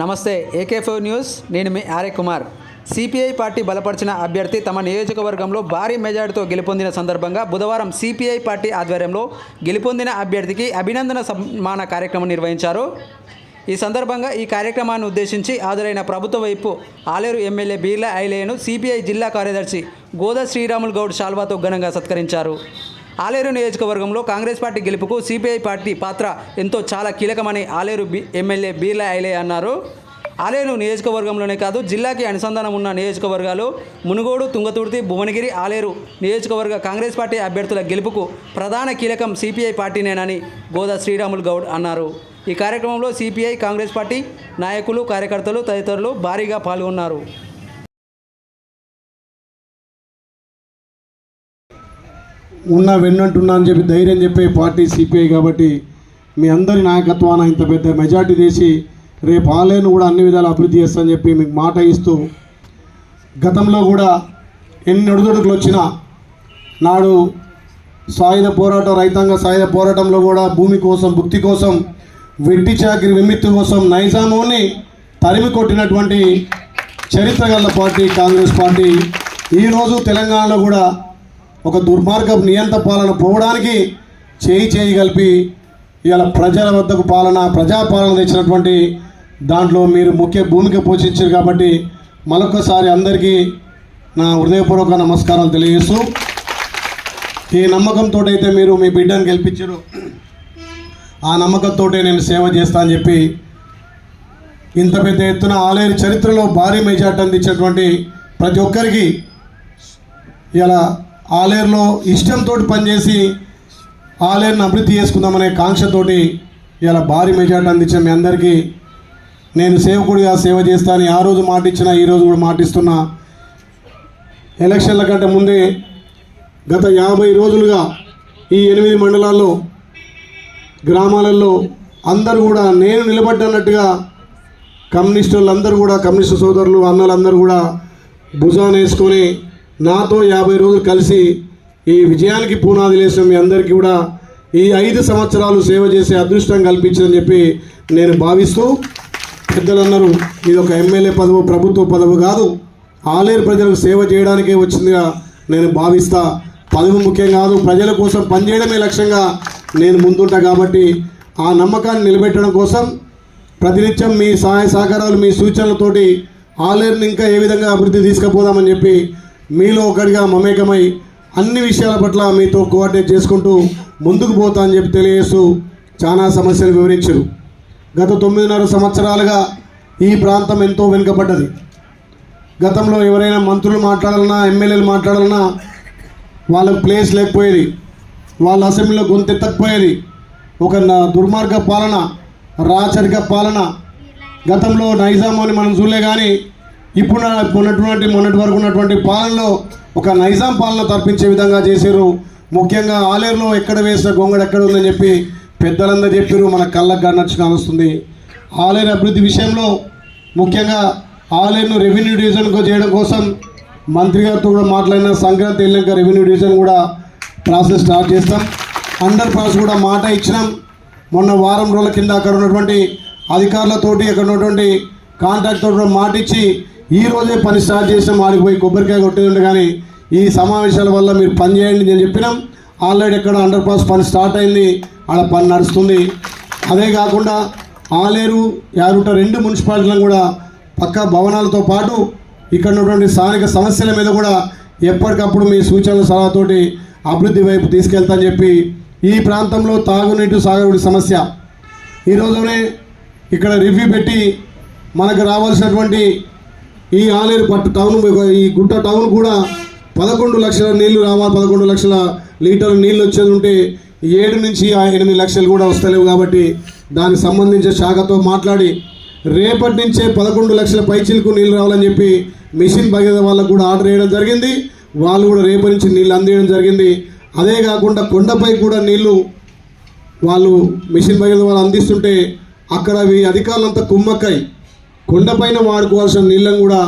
నమస్తే AK four news. నేను మీ ఆర్య కుమార్. సిపిఐ పార్టీ బలపరిచిన అభ్యర్థి తమ నియోజకవర్గంలో భారీ మెజార్టీతో గెలుపొందిన సందర్భంగా బుధవారం సిపిఐ పార్టీ ఆధ్వర్యంలో గెలుపొందిన అభ్యర్థికి అభినందన సన్మాన కార్యక్రమం నిర్వహించారు. ఈ సందర్భంగా ఈ కార్యక్రమాన్ని ఉద్దేశించి హాజరైన ప్రభుత్వ వైపు ఆలేరు ఎమ్మెల్యే బీర్లా ఐలేను సిపిఐ జిల్లా కార్యదర్శి గోదా శ్రీరాములు గౌడ్ శాల్వాతో ఘనంగా సత్కరించారు. ఆలేరు నియోజకవర్గంలో కాంగ్రెస్ పార్టీ గెలుపుకు సిపిఐ పార్టీ పాత్ర ఎంతో చాలా కీలకమని ఆలేరు బి ఎమ్మెల్యే బీర్లా ఐలే అన్నారు. ఆలేరు నియోజకవర్గంలోనే కాదు జిల్లాకి అనుసంధానం ఉన్న నియోజకవర్గాలు మునుగోడు తుంగతుర్తి భువనగిరి ఆలేరు నియోజకవర్గ కాంగ్రెస్ పార్టీ అభ్యర్థుల గెలుపుకు ప్రధాన కీలకం సిపిఐ పార్టీనేనని గోదా శ్రీరాములు గౌడ్ అన్నారు. ఈ కార్యక్రమంలో సిపిఐ కాంగ్రెస్ పార్టీ నాయకులు కార్యకర్తలు తదితరులు భారీగా పాల్గొన్నారు. ఉన్న వెన్నంటున్నా అని చెప్పి ధైర్యం చెప్పే పార్టీ సిపిఐ కాబట్టి మీ అందరి నాయకత్వాన ఇంత పెద్ద మెజార్టీ చేసి రేపు ఆలయను కూడా అన్ని విధాలు అభివృద్ధి చేస్తానని చెప్పి మీకు మాట ఇస్తూ గతంలో కూడా ఎన్ని ఒడిదుడుకులు వచ్చినా నాడు సాయుధ పోరాటం రైతాంగ సాయుధ పోరాటంలో కూడా భూమి కోసం భుక్తి కోసం వెట్టి చాకిరి విముక్తి కోసం నైజామోని తరిమి కొట్టినటువంటి చరిత్ర గల పార్టీ కాంగ్రెస్ పార్టీ. ఈరోజు తెలంగాణలో కూడా ఒక దుర్మార్గపు నియంత పాలన పోవడానికి చేయి చేయి కలిపి ఇవాళ ప్రజల వద్దకు పాలన ప్రజాపాలన తెచ్చినటువంటి దాంట్లో మీరు ముఖ్య భూమిక పోషించారు కాబట్టి మరొకసారి అందరికీ నా హృదయపూర్వక నమస్కారాలు తెలియజేస్తూ ఈ నమ్మకంతో అయితే మీరు మీ బిడ్డను గెలిపించారు. ఆ నమ్మకంతో నేను సేవ చేస్తా అని చెప్పి ఇంత పెద్ద ఎత్తున ఆలయ చరిత్రలో భారీ మెజార్టీ అందించినటువంటి ప్రతి ఒక్కరికి ఇలా ఆలేరులో ఇష్టంతో పనిచేసి ఆలేరుని అభివృద్ధి చేసుకుందామనే కాంక్షతోటి ఇలా భారీ మెజార్టీ అందించిన మీ అందరికీ నేను సేవకుడిగా సేవ చేస్తానని ఆ రోజు మాటిచ్చిన ఈరోజు కూడా మాటిస్తున్నా ఎలక్షన్ల కంటే ముందే గత యాభై రోజులుగా ఈ ఎనిమిది మండలాల్లో గ్రామాలలో అందరూ కూడా నేను నిలబడ్డన్నట్టుగా కమ్యూనిస్టులందరూ కూడా కమ్యూనిస్టు సోదరులు అన్నలందరూ కూడా భుజాన్ని వేసుకొని నాతో యాభై రోజులు కలిసి ఈ విజయానికి పునాది వేసిన మీ అందరికీ కూడా ఈ ఐదు సంవత్సరాలు సేవ చేసే అదృష్టం కల్పించిందని చెప్పి నేను భావిస్తూ పెద్దలందరూ ఇది ఒక ఎమ్మెల్యే పదవు ప్రభుత్వ పదవు కాదు ఆలేరు ప్రజలకు సేవ చేయడానికే వచ్చిందిగా నేను భావిస్తా. పదవి ముఖ్యం కాదు ప్రజల కోసం పనిచేయడమే లక్ష్యంగా నేను ముందుంటా కాబట్టి ఆ నమ్మకాన్ని నిలబెట్టడం కోసం ప్రతినిత్యం మీ సహాయ సహకారాలు మీ సూచనలతోటి ఆలేరుని ఇంకా ఏ విధంగా అభివృద్ధి తీసుకుపోదామని చెప్పి మీలో ఒకటిగా మమేకమై అన్ని విషయాల పట్ల మీతో కోఆర్డినేట్ చేసుకుంటూ ముందుకు పోతా అని చెప్పి తెలియజేస్తూ చాలా సమస్యలు వివరించారు. గత తొమ్మిదిన్నర సంవత్సరాలుగా ఈ ప్రాంతం ఎంతో వెనుకబడ్డది. గతంలో ఎవరైనా మంత్రులు మాట్లాడాలన్నా ఎమ్మెల్యేలు మాట్లాడాలన్నా వాళ్ళకు ప్లేస్ లేకపోయేది వాళ్ళ అసెంబ్లీలో గొంతెత్తకపోయేది ఒక దుర్మార్గ పాలన రాచరిక పాలన గతంలో నైజాం అని మనం చూడలే కానీ ఇప్పుడు నా- ఉన్నటువంటి మొన్నటి వరకు ఉన్నటువంటి పాలనలో ఒక నైజాం పాలన తర్పించే విధంగా చేశారు. ముఖ్యంగా ఆలేరులో ఎక్కడ వేసిన గొంగడు ఎక్కడ ఉందని చెప్పి పెద్దలందరూ చెప్పారు. మన కళ్ళకు కన్నచ్చు కానొస్తుంది ఆలేరు అభివృద్ధి విషయంలో ముఖ్యంగా ఆలేరును రెవెన్యూ డివిజన్కు చేయడం కోసం మంత్రి గారితో కూడా మాట్లాడిన సంక్రాంతి వెళ్ళాక రెవెన్యూ డివిజన్ కూడా ప్రాసెస్ స్టార్ట్ చేస్తాం. అండర్ పాస్ కూడా మాట ఇచ్చినాం. మొన్న వారం రోజుల కింద అక్కడ ఉన్నటువంటి అధికారులతోటి అక్కడ ఉన్నటువంటి కాంట్రాక్ట్ తోటి కూడా మాట ఇచ్చి ఈ రోజే పని స్టార్ట్ చేసినాం. ఆడికి పోయి కొబ్బరికాయ కొట్టేది ఉండే కానీ ఈ సమావేశాల వల్ల మీరు పని చేయండి నేను చెప్పినాం. ఆల్రెడీ ఎక్కడ అండర్ పాస్ పని స్టార్ట్ అయింది. ఆడ పని నడుస్తుంది. అదే కాకుండా ఆలేరు యారుట రెండు మున్సిపాలిటీలను కూడా పక్క భవనాలతో పాటు ఇక్కడ ఉన్నటువంటి స్థానిక సమస్యల మీద కూడా ఎప్పటికప్పుడు మీ సూచనల సలహాతోటి అభివృద్ధి వైపు తీసుకెళ్తా చెప్పి ఈ ప్రాంతంలో తాగునీటి సాగుడి సమస్య. ఈ ఇక్కడ రివ్యూ పెట్టి మనకు రావాల్సినటువంటి ఈ ఆలేరు పట్టు టౌన్ ఈ గుట్ట టౌన్ కూడా పదకొండు లక్షల నీళ్ళు రావాలి పదకొండు లక్షల లీటర్లు నీళ్ళు వచ్చేది ఉంటే ఏడు నుంచి ఆ ఎనిమిది లక్షలు కూడా వస్తలేవు కాబట్టి దానికి సంబంధించిన శాఖతో మాట్లాడి రేపటి నుంచే పదకొండు లక్షల పైచీలకు నీళ్ళు రావాలని చెప్పి మిషన్ భగీరథ వాళ్ళకు కూడా ఆర్డర్ వేయడం జరిగింది. వాళ్ళు కూడా రేపటి నుంచి నీళ్ళు అందేయడం జరిగింది. అదే కాకుండా కొండపై కూడా నీళ్ళు వాళ్ళు మిషన్ భగీరథ వాళ్ళు అందిస్తుంటే అక్కడ ఈ అధికారులంతా కుమ్మక్కై కొండపైన వాడుకోవాల్సిన నీళ్ళను కూడా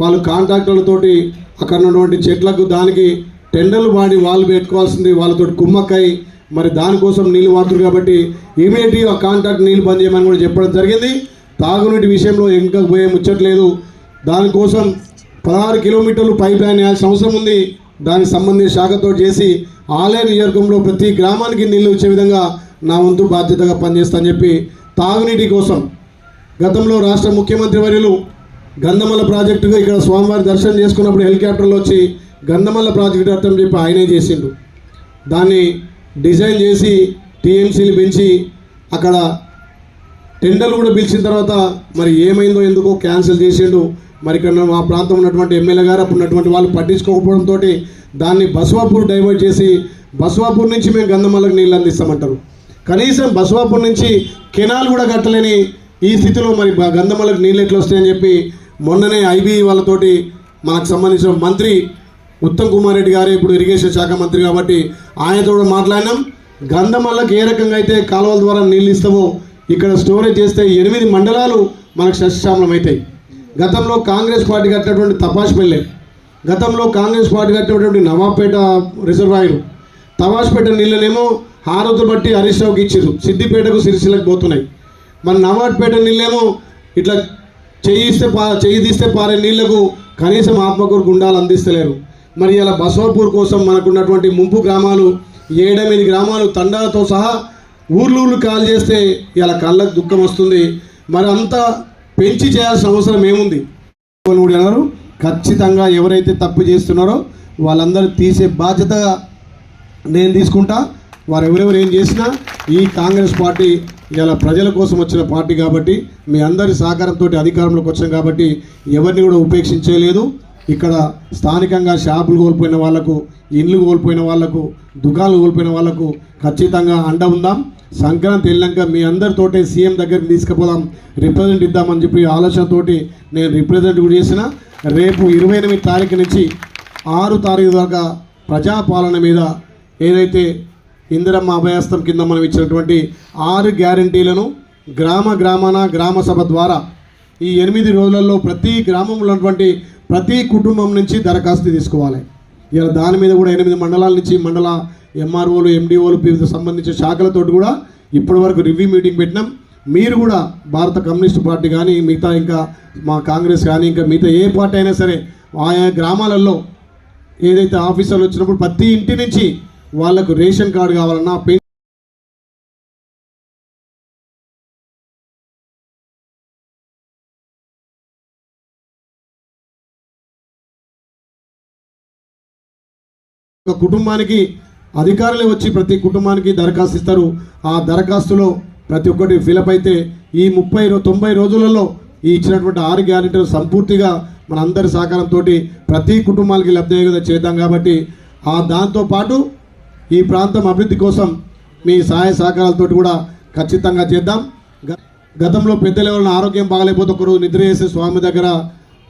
వాళ్ళు కాంట్రాక్టర్లతోటి అక్కడ ఉన్నటువంటి చెట్లకు దానికి టెండర్లు వాడి వాళ్ళు పెట్టుకోవాల్సింది వాళ్ళతో కుమ్మక్కై మరి దానికోసం నీళ్ళు వాడుతున్నారు కాబట్టి ఇమీడియట్గా ఆ కాంట్రాక్ట్ నీళ్ళు బంద్ చేయమని కూడా చెప్పడం జరిగింది. తాగునీటి విషయంలో ఇంకా పోయే ముచ్చట్లేదు దానికోసం పదహారు కిలోమీటర్లు పైప్ లైన్ వేయాల్సిన అవసరం ఉంది. దానికి సంబంధించిన శాఖతో చేసి ఆలయ నియోజకంలో ప్రతి గ్రామానికి నీళ్ళు వచ్చే విధంగా నా వంతు బాధ్యతగా పనిచేస్తానని చెప్పి తాగునీటి కోసం గతంలో రాష్ట్ర ముఖ్యమంత్రి వర్యులు గంధమల్ల ప్రాజెక్టుగా ఇక్కడ స్వామివారి దర్శనం చేసుకున్నప్పుడు హెలికాప్టర్లో వచ్చి గంధమల్ల ప్రాజెక్టు అర్థం చెప్పి ఆయనే చేసిండు. దాన్ని డిజైన్ చేసి టీఎంసీని పెంచి అక్కడ టెండర్లు కూడా పిలిచిన తర్వాత మరి ఏమైందో ఎందుకో క్యాన్సిల్ చేసిండు. మరి ఇక్కడ మా ప్రాంతం ఉన్నటువంటి ఎమ్మెల్యే గారు అప్పుడు ఉన్నటువంటి వాళ్ళు పట్టించుకోకపోవడంతో దాన్ని బసవాపూర్ డైవర్ట్ చేసి బసవాపూర్ నుంచి మేము గంధమల్లకు నీళ్ళు అందిస్తామంటారు. కనీసం బసవాపూర్ నుంచి కెనాల్ కూడా కట్టలేని ఈ స్థితిలో మరి గంధమలకు నీళ్ళు ఎట్లా వస్తాయని చెప్పి మొన్ననే ఐబీ వాళ్ళతోటి మనకు సంబంధించిన మంత్రి ఉత్తమ్ కుమార్ రెడ్డి గారు ఇప్పుడు ఇరిగేషన్ శాఖ మంత్రి కాబట్టి ఆయనతో కూడా మాట్లాడినాం. గంధమల్లకు ఏ రకంగా అయితే కాలువల ద్వారా నీళ్ళు ఇస్తామో ఇక్కడ స్టోరేజ్ చేస్తే ఎనిమిది మండలాలు మనకు సస్యశ్యామలం అవుతాయి. గతంలో కాంగ్రెస్ పార్టీ కట్టినటువంటి తపాష్పల్లె గతంలో కాంగ్రెస్ పార్టీ కట్టినటువంటి నవాబ్పేట రిజర్వాయర్ తపాష్పేట నీళ్ళనేమో హారతులు బట్టి హరీష్ రావుకి ఇచ్చారు. సిద్దిపేటకు సిరిసిలకు పోతున్నాయి. మన నవాడ్పేట నీళ్ళేమో ఇట్లా చేయిస్తే పా చేయి తీస్తే పారే నీళ్ళకు కనీసం ఆత్మకూరు గుండాలు అందిస్తలేరు. మరి ఇలా బసవపూర్ కోసం మనకున్నటువంటి ముంపు గ్రామాలు ఏడెనిమిది గ్రామాలు తండాలతో సహా ఊర్లు ఊర్లు కాల్ చేస్తే ఇలా కళ్ళకు దుఃఖం వస్తుంది. మరి అంతా పెంచి చేయాల్సిన అవసరం ఏముంది? కూడా అన్నారు. ఖచ్చితంగా ఎవరైతే తప్పు చేస్తున్నారో వాళ్ళందరూ తీసే బాధ్యత నేను తీసుకుంటా. వారు ఎవరెవరు ఏం చేసినా ఈ కాంగ్రెస్ పార్టీ ఇలా ప్రజల కోసం వచ్చిన పార్టీ కాబట్టి మీ అందరి సహకారంతో అధికారంలోకి వచ్చాం కాబట్టి ఎవరిని కూడా ఉపేక్షించలేదు. ఇక్కడ స్థానికంగా షాపులు కోల్పోయిన వాళ్ళకు ఇండ్లు కోల్పోయిన వాళ్ళకు దుకాణాలు కోల్పోయిన వాళ్ళకు ఖచ్చితంగా అండ ఉందాం. సంక్రాంతి వెళ్ళాక మీ అందరితోటే సీఎం దగ్గరికి తీసుకుపోదాం రిప్రజెంట్ ఇద్దామని చెప్పి ఆలోచనతోటి నేను రిప్రజెంట్ కూడా చేసిన. రేపు ఇరవై ఎనిమిది తారీఖు నుంచి ఆరు తారీఖు దాకా ప్రజాపాలన మీద ఏదైతే ఇందిరమ్మ అభయాస్తం కింద మనం ఇచ్చినటువంటి ఆరు గ్యారంటీలను గ్రామ గ్రామాన గ్రామ సభ ద్వారా ఈ ఎనిమిది రోజులలో ప్రతి గ్రామంలో ఉన్నటువంటి ప్రతి కుటుంబం నుంచి దరఖాస్తు తీసుకోవాలి. ఇలా దాని మీద కూడా ఎనిమిది మండలాల నుంచి మండల ఎంఆర్ఓలు ఎండిఓలు వివిధ సంబంధించిన శాఖలతోటి కూడా ఇప్పటివరకు రివ్యూ మీటింగ్ పెట్టినాం. మీరు కూడా భారత కమ్యూనిస్ట్ పార్టీ కానీ మిగతా ఇంకా మా కాంగ్రెస్ కానీ ఇంకా మిగతా ఏ పార్టీ అయినా సరే ఆయా గ్రామాలలో ఏదైతే ఆఫీసర్లు వచ్చినప్పుడు ప్రతి ఇంటి నుంచి వాళ్ళకు రేషన్ కార్డు కావాలన్నా పెన్ ఒక కుటుంబానికి అధికారులే వచ్చి ప్రతి కుటుంబానికి దరఖాస్తు ఇస్తారు. ఆ దరఖాస్తులో ప్రతి ఒక్కటి ఫిలప్ అయితే ఈ ముప్పై తొంభై రోజులలో ఈ ఇచ్చినటువంటి ఆరు గ్యారెంటీలు సంపూర్తిగా మన అందరి సహకారంతో ప్రతి కుటుంబానికి లబ్ధి చేద్దాం కాబట్టి ఆ దాంతో పాటు ఈ ప్రాంతం అభివృద్ధి కోసం మీ సహాయ సహకారాలతో కూడా ఖచ్చితంగా చేద్దాం. గ- గతంలో పెద్దల వలన ఆరోగ్యం బాగలేకపోతే ఒకరోజు నిద్ర చేసే స్వామి దగ్గర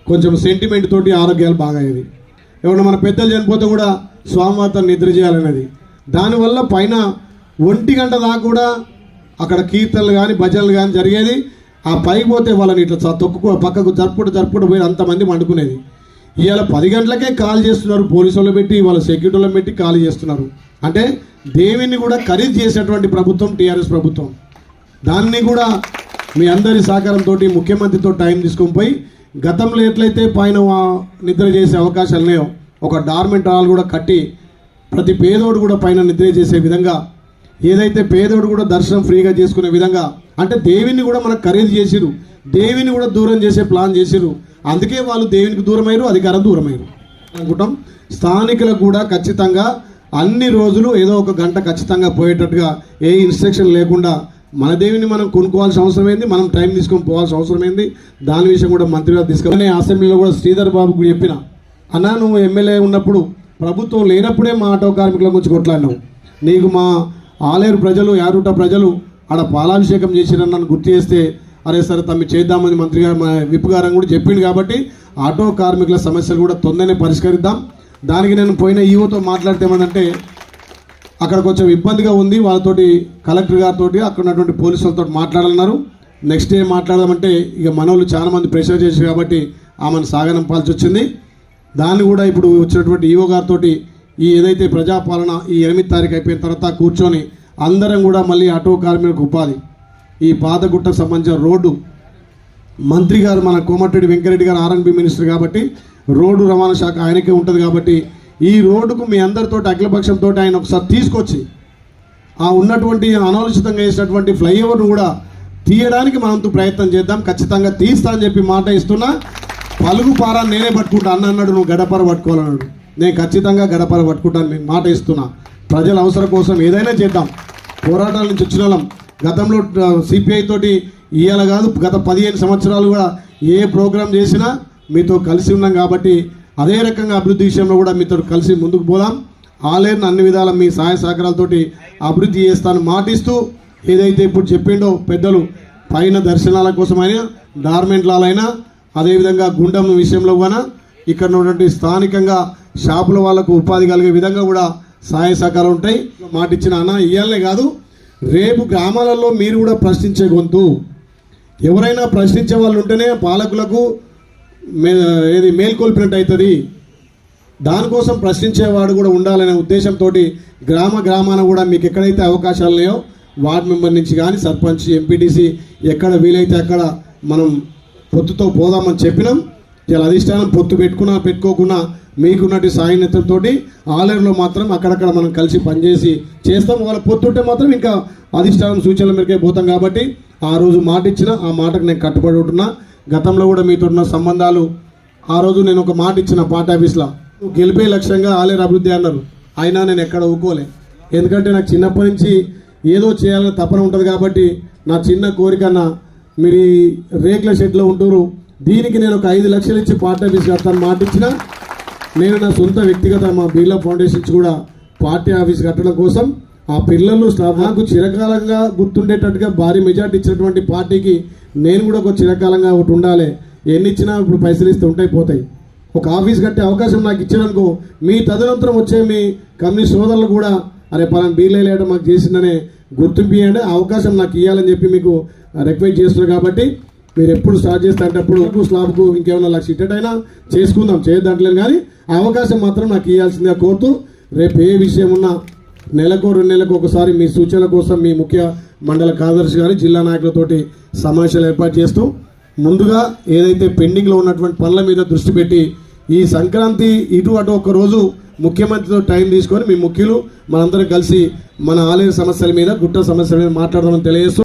కొంచెం సెంటిమెంట్ తోటి ఆరోగ్యాలు బాగయ్యేది. ఎవరైనా మన పెద్దలు చనిపోతే కూడా స్వామివారితో నిద్ర చేయాలనేది. దానివల్ల పైన ఒంటి గంట దాకా కూడా అక్కడ కీర్తనలు కానీ భజనలు కానీ జరిగేది. ఆ పైకి పోతే వాళ్ళని ఇట్లా తొక్కు పక్కకు జరుపుడు జరుపుకుంటూ పోయి అంతమంది మండుకునేది ఇవాళ పది గంటలకే కాల్ చేస్తున్నారు. పోలీసు వాళ్ళు పెట్టి వాళ్ళ సెక్యూరిటీ వాళ్ళని పెట్టి కాల్ చేస్తున్నారు. అంటే దేవిని కూడా ఖరీదు చేసినటువంటి ప్రభుత్వం టీఆర్ఎస్ ప్రభుత్వం. దాన్ని కూడా మీ అందరి సహకారంతో ముఖ్యమంత్రితో టైం తీసుకొని పోయి గతంలో ఎట్లయితే పైన నిద్ర చేసే అవకాశాలు లేవు ఒక డార్మెంట్ హాల్ కూడా కట్టి ప్రతి పేదోడు కూడా పైన నిద్ర చేసే విధంగా ఏదైతే పేదోడు కూడా దర్శనం ఫ్రీగా చేసుకునే విధంగా అంటే దేవిని కూడా మనకు ఖరీదు చేసిరు దేవిని కూడా దూరం చేసే ప్లాన్ చేసిరు అందుకే వాళ్ళు దేవునికి దూరమయ్యారు అధికారం దూరమయ్యారు. అనుకుంటాం? స్థానికులకు కూడా ఖచ్చితంగా అన్ని రోజులు ఏదో ఒక గంట ఖచ్చితంగా పోయేటట్టుగా ఏ ఇన్స్ట్రక్షన్ లేకుండా మన దేవిని మనం కొనుక్కోవాల్సిన అవసరం ఏంది? మనం టైం తీసుకొని పోవాల్సిన అవసరం ఏంది? దాని విషయం కూడా మంత్రి గారు తీసుకొని అసెంబ్లీలో కూడా శ్రీధర్ బాబుకు చెప్పిన అన్నా నువ్వు ఎమ్మెల్యే ఉన్నప్పుడు ప్రభుత్వం లేనప్పుడే మా ఆటో కార్మికుల గురించి కొట్లాడినావు. నీకు మా ఆలేరు ప్రజలు యారుట ప్రజలు ఆడ పాలాభిషేకం చేసిరని నన్ను గుర్తు చేస్తే అరే సరే తమ్మి చేద్దామని మంత్రి గారు మా విప్ గారు కూడా చెప్పిండు కాబట్టి ఆటో కార్మికుల సమస్యలు కూడా తొందరనే పరిష్కరిద్దాం. దానికి నేను పోయిన ఈవోతో మాట్లాడితే ఏమంటే అక్కడ కొంచెం ఇబ్బందిగా ఉంది వాళ్ళతోటి కలెక్టర్ గారితో అక్కడ ఉన్నటువంటి పోలీసులతో మాట్లాడాలన్నారు. నెక్స్ట్ డే మాట్లాడదామంటే ఇక మనోళ్ళు చాలామంది ప్రెషర్ చేశారు కాబట్టి ఆమెను సాగనంపాల్సి వచ్చింది. దాన్ని కూడా ఇప్పుడు వచ్చినటువంటి ఈవో గారితో ఈ ఏదైతే ప్రజాపాలన ఈ ఎనిమిది తారీఖు అయిపోయిన తర్వాత కూర్చొని అందరం కూడా మళ్ళీ ఆటో కార్మికులకు ఉపాధి ఈ పాతగుట్టకు సంబంధించిన రోడ్డు మంత్రి గారు మన కోమటిరెడ్డి వెంకరెడ్డి గారు ఆర్ఎన్బి మినిస్టర్ కాబట్టి రోడ్డు రవాణా శాఖ ఆయనకే ఉంటుంది కాబట్టి ఈ రోడ్డుకు మీ అందరితో అఖిలపక్షంతో ఆయన ఒకసారి తీసుకొచ్చి ఆ ఉన్నటువంటి అనాలోచితంగా వేసినటువంటి ఫ్లైఓవర్ను కూడా తీయడానికి మనంతో ప్రయత్నం చేద్దాం. ఖచ్చితంగా తీస్తా అని చెప్పి మాట ఇస్తున్నా. పలుగు పారా నేనే పట్టుకుంటా. అన్న అన్నాడు నువ్వు గడపర పట్టుకోవాలన్నాడు నేను ఖచ్చితంగా గడపర పట్టుకుంటాను నేను మాట ఇస్తున్నా. ప్రజల అవసరం కోసం ఏదైనా చేద్దాం. పోరాటాల నుంచి వచ్చిన వాళ్ళం. గతంలో సిపిఐ తోటి ఇవాళ కాదు గత పదిహేను సంవత్సరాలు కూడా ఏ ప్రోగ్రాం చేసినా మీతో కలిసి ఉన్నాం కాబట్టి అదే రకంగా అభివృద్ధి విషయంలో కూడా మీతో కలిసి ముందుకు పోదాం. ఆలయాన్ని అన్ని విధాల మీ సహాయ సహకారాలతోటి అభివృద్ధి చేస్తాను మాటిస్తూ ఏదైతే ఇప్పుడు చెప్పిండో పెద్దలు పైన దర్శనాల కోసమైనా డార్మెంట్లాలైనా అదేవిధంగా గుండం విషయంలో కూడా ఇక్కడ ఉన్నటువంటి స్థానికంగా షాపుల వాళ్ళకు ఉపాధి కలిగే విధంగా కూడా సహాయ సహకారాలు ఉంటాయి. మాట ఇచ్చిన అన్న ఇయ్యాలనే కాదు రేపు గ్రామాలలో మీరు కూడా ప్రశ్నించే గొంతు. ఎవరైనా ప్రశ్నించే వాళ్ళు ఉంటేనే పాలకులకు ఏది మేల్కొల్పినట్టు అవుతుంది దానికోసం ప్రశ్నించేవాడు కూడా ఉండాలనే ఉద్దేశంతో గ్రామ గ్రామాన కూడా మీకు ఎక్కడైతే అవకాశాలు ఉన్నాయో వార్డు మెంబర్ నుంచి కానీ సర్పంచ్ ఎంపీటీసీ ఎక్కడ వీలైతే అక్కడ మనం పొత్తుతో పోదామని చెప్పినాం. ఇలా అధిష్టానం పొత్తు పెట్టుకున్నా పెట్టుకోకున్నా మీకున్నటి సాయనిత్యంతో ఆలయంలో మాత్రం అక్కడక్కడ మనం కలిసి పనిచేసి చేస్తాం. వాళ్ళ పొత్తుంటే మాత్రం ఇంకా అధిష్టానం సూచనల మేరకే పోతాం కాబట్టి ఆ రోజు మాట ఇచ్చిన ఆ మాటకు నేను కట్టుబడి ఉంటున్నా. గతంలో కూడా మీతో ఉన్న సంబంధాలు ఆ రోజు నేను ఒక మాట ఇచ్చిన పార్టీ ఆఫీస్లో గెలిపే లక్ష్యంగా ఆలేరు అభివృద్ధి అన్నారు. అయినా నేను ఎక్కడ ఊకోలే. ఎందుకంటే నాకు చిన్నప్పటి నుంచి ఏదో చేయాలని తపన ఉంటుంది కాబట్టి నా చిన్న కోరికన్న మీరు ఈ రేకుల షెడ్లో ఉంటారు దీనికి నేను ఒక ఐదు లక్షలు ఇచ్చి పార్టీ ఆఫీస్ కడతాను మాట ఇచ్చిన నేను నా సొంత వ్యక్తిగత మా బిర్లా ఫౌండేషన్ కూడా పార్టీ ఆఫీస్ కట్టడం కోసం ఆ పిల్లలు నాకు చిరకాలంగా గుర్తుండేటట్టుగా భారీ మెజార్టీ ఇచ్చినటువంటి పార్టీకి నేను కూడా ఒక చిరకాలంగా ఒకటి ఉండాలి. ఎన్ని ఇచ్చినా ఇప్పుడు పైసలు ఇస్తే ఉంటాయి పోతాయి. ఒక ఆఫీస్ కట్టే అవకాశం నాకు ఇచ్చినందుకు మీ తదనంతరం వచ్చే మీ కమ్యూనిస్ట్ సోదరులు కూడా అరే పలానా బీర్లే మాకు చేసిందనే గుర్తింపు ఇవ్వండి అవకాశం నాకు ఇవ్వాలని చెప్పి మీకు రిక్వెస్ట్ చేస్తున్నారు కాబట్టి మీరు ఎప్పుడు స్టార్ట్ చేస్తాంటప్పుడు స్లాబ్కు ఇంకేమైనా లక్ష ఇట్టైనా చేసుకుందాం చేయదంటలేదు కానీ ఆ అవకాశం మాత్రం నాకు ఇవ్వాల్సిందిగా కోరుతూ రేపు ఏ విషయం ఉన్నా నెలకు రెండు నెలలకు ఒకసారి మీ సూచనల కోసం మీ ముఖ్య మండల కార్యదర్శి గారి జిల్లా నాయకులతోటి సమావేశాలు ఏర్పాటు చేస్తూ ముందుగా ఏదైతే పెండింగ్లో ఉన్నటువంటి పనుల మీద దృష్టి పెట్టి ఈ సంక్రాంతి ఇటు అటు ఒక రోజు ముఖ్యమంత్రితో టైం తీసుకొని మీ ముఖ్యులు మనందరం కలిసి మన ఆలయ సమస్యల మీద గుట్ట సమస్యల మీద మాట్లాడదామని తెలియజేస్తూ